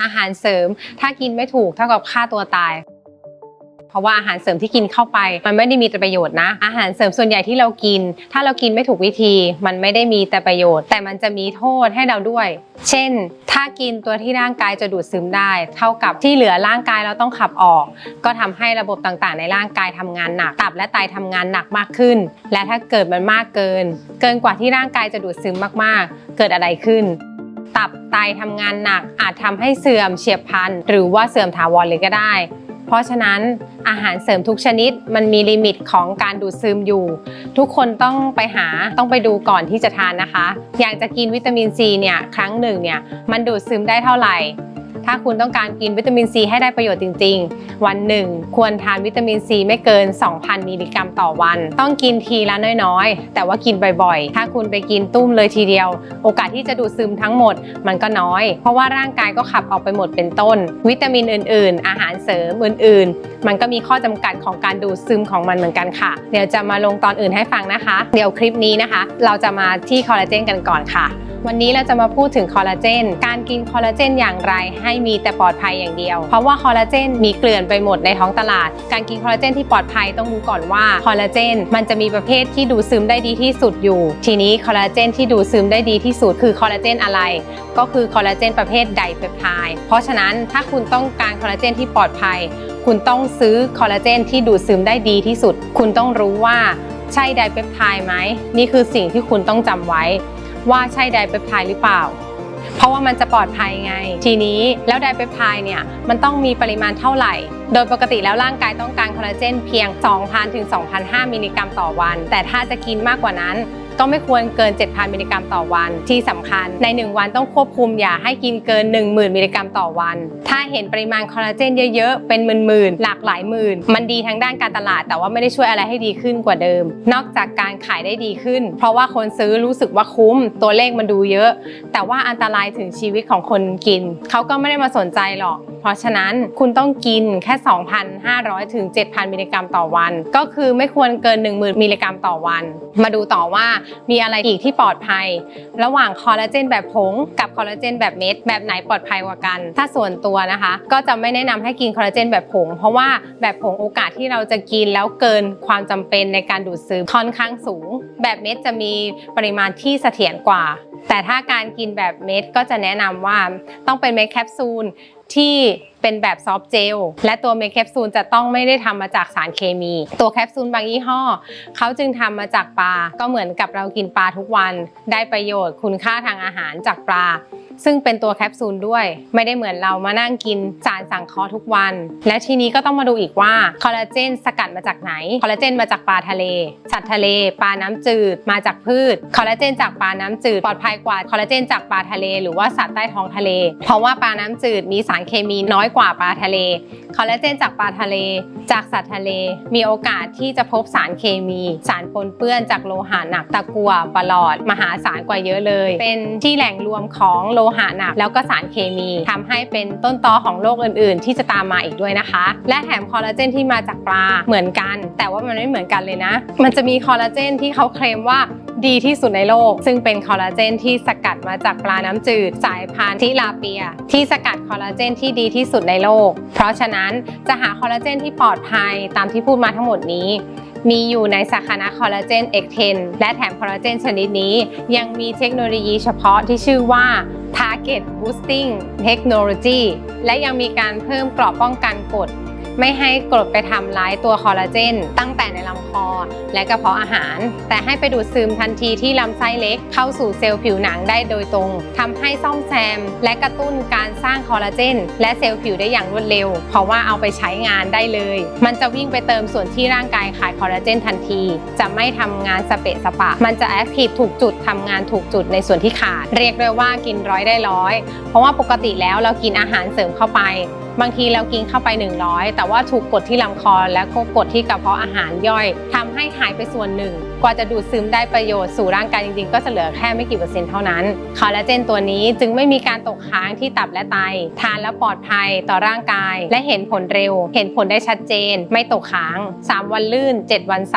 อาหารเสริม ถ้ากินไม่ถูกเท่ากับฆ่าตัวตาย เพราะว่าอาหารเสริมที่กินเข้าไป มันไม่ได้มีแต่ประโยชน์นะ อาหารเสริมส่วนใหญ่ที่เรากิน ถ้าเรากินไม่ถูกวิธี มันไม่ได้มีแต่ประโยชน์ แต่มันจะมีโทษให้เราด้วย เช่น ถ้ากินตัวที่ร่างกายจะดูดซึมได้ เท่ากับที่เหลือร่างกายเราต้องขับออก ก็ทำให้ระบบต่างๆ ในร่างกายทำงานหนัก ตับและไตทำงานหนักมากขึ้น และถ้าเกิดมันมากเกิน เกินกว่าที่ร่างกายจะดูดซึมมากๆ เกิดอะไรขึ้น ตับไตทำงานหนักอาจทำให้เสื่อมเฉียบพลันหรือว่าเสื่อมถาวรเลยก็ได้ เพราะฉะนั้นอาหารเสริมทุกชนิดมันมีลิมิตของการดูดซึมอยู่ ทุกคนต้องไปหาต้องไปดูก่อนที่จะทานนะคะ อยากจะกินวิตามินซีเนี่ยครั้งหนึ่งเนี่ยมันดูดซึมได้เท่าไหร่ ถ้าคุณต้องการกินวิตามินซีให้ได้ประโยชน์จริง ๆ วันหนึ่งควรทานวิตามินซีไม่เกิน 2,000 มิลลิกรัมต่อวัน ต้องกินทีละน้อยๆ แต่ว่ากินบ่อยๆ ถ้าคุณไปกินตุ้มเลยทีเดียว โอกาสที่จะดูดซึมทั้งหมดมันก็น้อย เพราะว่าร่างกายก็ขับออกไปหมดเป็นต้น วิตามินอื่นๆ อาหารเสริมอื่นๆ มันก็มีข้อจำกัดของการดูดซึมของมันเหมือนกันค่ะ เดี๋ยวจะมาลงตอนอื่นให้ฟังนะคะ เดี๋ยวคลิปนี้นะคะ เราจะมาที่คอลลาเจนกันก่อนค่ะ วันนี้เราจะมาพูดถึงคอลลาเจน การกินคอลลาเจนอย่างไรให้มีแต่ปลอดภัยอย่างเดียว เพราะว่าคอลลาเจนมีเกลื่อนไปหมดในท้องตลาด การกินคอลลาเจนที่ปลอดภัยต้องรู้ก่อนว่าคอลลาเจนมันจะมีประเภทที่ดูดซึมได้ดีที่สุดอยู่ ทีนี้คอลลาเจนที่ดูดซึมได้ดีที่สุดคือคอลลาเจนอะไร ก็คือคอลลาเจนประเภทไดเปปไทด์ เพราะฉะนั้นถ้าคุณต้องการคอลลาเจนที่ปลอดภัย คุณต้องซื้อคอลลาเจนที่ดูดซึมได้ดีที่สุด คุณต้องรู้ว่าใช่ไดเปปไทด์ไหม นี่คือสิ่งที่คุณต้องจำไว้ ว่าใช่ไดเปปไทด์หรือเปล่า เพราะว่ามันจะปลอดภัยไง ทีนี้แล้วไดเปปไทด์เนี่ยมันต้องมีปริมาณเท่าไหร่ โดยปกติแล้วร่างกายต้องการคอลลาเจนเพียง 2,000ถึง2,500มิลลิกรัมต่อวัน แต่ถ้าจะกินมากกว่านั้น ก็ไม่ควรเกิน 7,000 มิลลิกรัมต่อวัน ที่สำคัญใน 1 วันต้องควบคุมอย่าให้กินเกิน 10,000 มิลลิกรัมต่อวัน ถ้าเห็นปริมาณคอลลาเจนเยอะๆ เป็นหมื่นๆ หลากหลายหมื่น มันดีทางด้านการตลาด แต่ว่าไม่ได้ช่วยอะไรให้ดีขึ้นกว่าเดิม นอกจากการขายได้ดีขึ้น เพราะว่าคนซื้อรู้สึกว่าคุ้ม ตัวเลขมันดูเยอะ แต่ว่าอันตรายถึงชีวิตของคนกิน เขาก็ไม่ได้มาสนใจหรอก ราะฉะนั้นคุณต้องกินแค่ 2,500 ถึง 7,000 มิลลิกรัมต่อวัน ก็คือไม่ควรเกิน 10,000 มิลลิกรัมต่อวัน มาดูต่อว่ามีอะไรอีกที่ปลอดภัย ระหว่างคอลลาเจนแบบผงกับคอลลาเจนแบบเม็ดแบบไหนปลอดภัยกว่ากัน ถ้าส่วนตัวนะคะ ก็จะไม่แนะนำให้กินคอลลาเจนแบบผง เพราะว่าแบบผงโอกาสที่เราจะกินแล้วเกินความจำเป็นในการดูดซึมค่อนข้างสูง แบบเม็ดจะมีปริมาณที่เสถียรกว่า แต่ถ้าการกินแบบเม็ดก็จะแนะนำว่าต้องเป็นเม็ดแคปซูล ที่เป็นแบบซอฟต์เจลและตัวเมคแคปซูลจะต้องไม่ได้ทำมาจากสารเคมี ตัวแคปซูลบางยี่ห้อเขาจึงทำมาจากปลา ก็เหมือนกับเรากินปลาทุกวัน ได้ประโยชน์คุณค่าทางอาหารจากปลา ซึ่งเป็นตัวแคปซูลด้วย ไม่ได้เหมือนเรามานั่งกินสารสังเคราะห์ทุกวัน และทีนี้ก็ต้องมาดูอีกว่าคอลลาเจนสกัดมาจากไหน คอลลาเจนมาจากปลาทะเล สัตว์ทะเล ปลาน้ำจืด มาจากพืช คอลลาเจนจากปลาน้ำจืดปลอดภัยกว่าคอลลาเจนจากปลาทะเล หรือว่าสัตว์ใต้ท้องทะเล เพราะว่าปลาน้ำจืดมีสารเคมีน้อยกว่าปลาทะเลคอลลาเจนจากปลาทะเล จากสัตว์ทะเล มีโอกาสที่จะพบสารเคมี สารปนเปื้อนจากโลหะหนักตะกั่วปลอด มหาศาลกว่าเยอะเลย เป็นที่แหล่งรวมของโลหะหนักแล้วก็สารเคมีทำให้เป็นต้นตอของโรคอื่น ๆ ที่จะตามมาอีกด้วยนะคะ และแถมคอลลาเจนที่มาจากปลาเหมือนกัน แต่ว่ามันไม่เหมือนกันเลยนะ มันจะมีคอลลาเจนที่เขาเคลมว่า ดีที่สุดในโลก ซึ่งเป็นคอลลาเจนที่สกัดมาจากปลาน้ำจืด สายพันธุ์ทิลาเปีย ที่สกัดคอลลาเจนที่ดีที่สุดในโลก เพราะฉะนั้นจะหาคอลลาเจนที่ปลอดภัยตามที่พูดมาทั้งหมดนี้มีอยู่ในสาขานะคอลลาเจน X10 และแถมคอลลาเจนชนิดนี้ ยังมีเทคโนโลยีเฉพาะที่ชื่อว่า Target Boosting Technology และยังมีการเพิ่มเกราะป้องกันกรด ไม่ให้กรดไปทำร้ายตัวคอลลาเจน ตั้งแต่ในลำคอ และกระเพาะอาหาร แต่ให้ไปดูดซึมทันทีที่ลำไส้เล็กเข้าสู่เซลล์ผิวหนังได้โดยตรงทำให้ซ่อมแซม และกระตุ้นการสร้างคอลลาเจน และเซลล์ผิวได้อย่างรวดเร็ว เพราะว่าเอาไปใช้งานได้เลย มันจะวิ่งไปเติมส่วนที่ร่างกายขาดคอลลาเจนทันที จะไม่ทำงานสเปะสปะ มันจะแอคทีฟถูกจุดทำงานถูกจุดในส่วนที่ขาด เรียกได้ว่ากินร้อยได้ร้อย เพราะว่าปกติแล้วเรากินอาหารเสริมเข้าไป บางทีเรากินเข้าไป 100แต่ว่าถูกกดที่ลำคอและก็กดที่กระเพาะอาหารย่อยทำให้หายไปส่วนหนึ่ง กว่าจะดูดซึมได้ประโยชน์สู่ร่างกายจริงๆ ก็จะเหลือแค่ไม่กี่เปอร์เซ็นต์เท่านั้นคอลลาเจนตัวนี้จึงไม่มีการตกค้างที่ตับและไต ทานแล้วปลอดภัยต่อร่างกาย และเห็นผลเร็ว เห็นผลได้ชัดเจน ไม่ตกค้าง 3 วันลื่น 7 วันใส